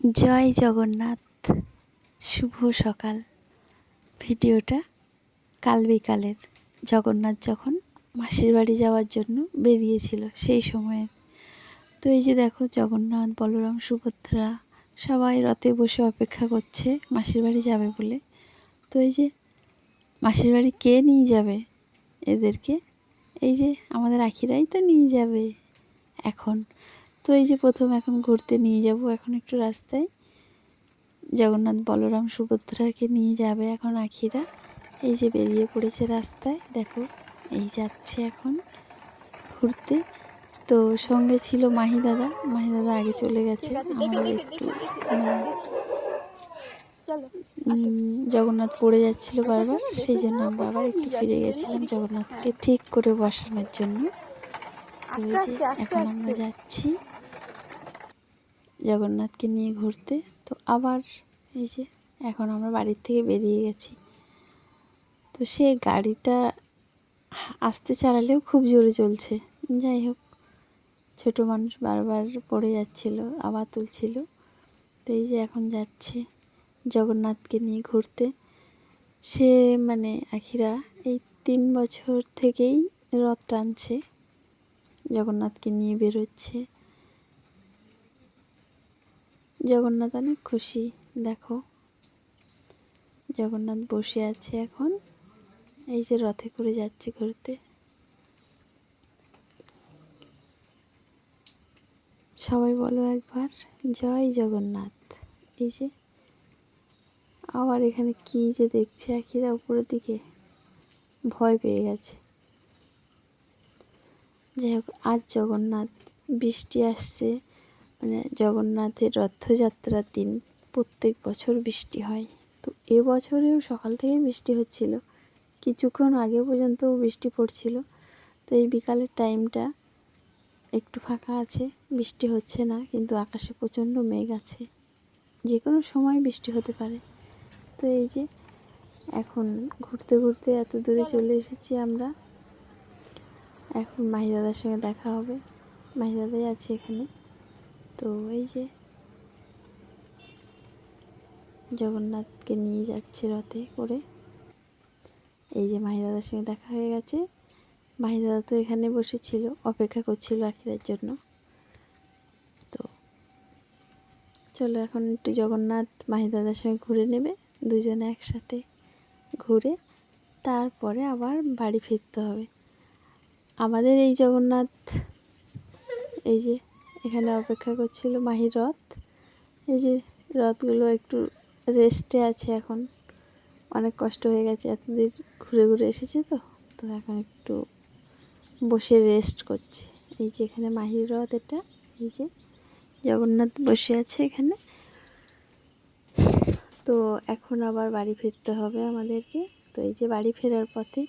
জয় জগন্নাথ। শুভ সকাল। ভিডিওটা কাল বিকালের। জগন্নাথ যখন মাসির বাড়ি যাওয়ার জন্য বেরিয়েছিল সেই সময়ের তো এই যে দেখো, জগন্নাথ, বলরাম, সুভদ্রা সবাই রথে বসে অপেক্ষা করছে, মাসির বাড়ি যাবে বলে। তো এই যে মাসির বাড়ি কে নিয়ে যাবে এদেরকে? এই যে আমাদের আখিরাই তো নিয়ে যাবে এখন। তো এই যে প্রথম এখন ঘুরতে নিয়ে যাব এখন একটু রাস্তায়। জগন্নাথ বলরাম সুভদ্রাকে নিয়ে যাবে এখন আখিরা। এই যে বেরিয়ে পড়েছে রাস্তায় দেখো এই যাচ্ছে এখন ঘুরতে। তো সঙ্গে ছিল মাহি দাদা মাহি দাদা আগে চলে গেছে। একটু জগন্নাথ পড়ে যাচ্ছিল বারবার সেই জন্য আমরা আবার একটু ফিরে গেছিলাম জগন্নাথকে ঠিক করে বসানোর জন্য। এখন আমরা যাচ্ছি। জগন্নাথকে নিয়ে ঘুরতে। তো আবার এই যে এখন আমরা বাড়ির থেকে বেরিয়ে গেছি। তো সে গাড়িটা আসতে চালালেও খুব জোরে চলছে। যাই হোক, ছোট মানুষ বারবার পড়ে যাচ্ছিল, আবার তুলছিল। তো এই যে এখন যাচ্ছে জগন্নাথকে নিয়ে ঘুরতে। সে মানে আখিরা এই তিন বছর থেকেই রথ টানছে, জগন্নাথকে নিয়ে বেরোচ্ছে। জগন্নাথ অনেক খুশি, দেখো। জগন্নাথ বসে আছে এখন, এই যে রথে করে যাচ্ছে ঘুরতে। সবাই বলো একবার, জয় জগন্নাথ। এই যে, আবার এখানে কি যে দেখছে আখিরা উপরের দিকে, ভয় পেয়ে গেছে। যাই হোক, আজ জগন্নাথ বৃষ্টি আসছে মানে জগন্নাথের রথযাত্রার দিন প্রত্যেক বছর বৃষ্টি হয়। তো এবছরেও সকাল থেকে বৃষ্টি হচ্ছিল। কিছুক্ষণ আগে পর্যন্ত বৃষ্টি পড়ছিল। তো এই বিকালের টাইমটা একটু ফাঁকা আছে, বৃষ্টি হচ্ছে না, কিন্তু আকাশে প্রচণ্ড মেঘ আছে। যে কোনো সময় বৃষ্টি হতে পারে। তো এই যে এখন ঘুরতে ঘুরতে এত দূরে চলে এসেছি আমরা। এখন মাহি দাদার সঙ্গে দেখা হবে। মাহি দাদাই আছে এখানে। তো এই যে জগন্নাথকে নিয়ে যাচ্ছে রথে করে। এই যে মাহি দাদার সঙ্গে দেখা হয়ে গেছে। মাহি দাদা তো এখানে বসেছিল, অপেক্ষা করছিল আখিরার জন্য। তো চলো এখন একটু জগন্নাথ, মাহি দাদার সঙ্গে ঘুরে নেবে, দুজনে একসাথে ঘুরে তারপরে আবার বাড়ি ফিরতে হবে। আমাদের এই জগন্নাথ, এই যে এখানে অপেক্ষা করছিল মাহির রথ। এই যে রথগুলো একটু রেস্টে আছে এখন। অনেক কষ্ট হয়ে গেছে এতদিন ঘুরে ঘুরে এসেছে তো। তো এখন একটু বসে রেস্ট করছে। এই যে এখানে মাহির রথ এটা, এই যে জগন্নাথ বসে আছে এখানে। তো এখন আবার বাড়ি ফিরতে হবে আমাদেরকে। তো এই যে বাড়ি ফেরার পথে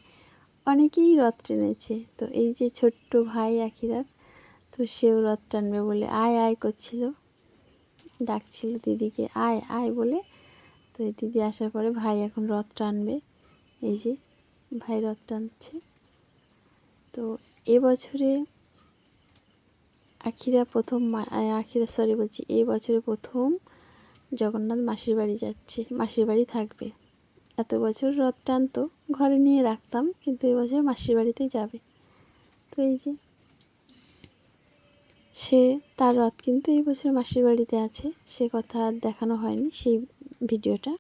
অনেকেই রথ টেনেছে। তো এই যে ছোট্ট ভাই আখিরার তো সেও রথ টানবে বলে আয় আয় করছিল। ডাকছিল দিদিকে, আয় আয় বলে। তো এই দিদি আসার পরে ভাই এখন রথ টানবে। এই যে ভাই রথ টানছে। তো এবছরে আখিরা প্রথম আখিরা সরি বলছি এই বছরে প্রথম জগন্নাথ মাসির বাড়ি যাচ্ছে, মাসির বাড়ি থাকবে। এত বছর রথ টানতো, ঘরে নিয়ে রাখতাম, কিন্তু এবছর মাসির বাড়িতে যাবে। তো এই যে সে তার রথ কিন্তু এই বছর মাসির বাড়িতে আছে। সে কথা আর দেখানো হয়নি সেই ভিডিওটা।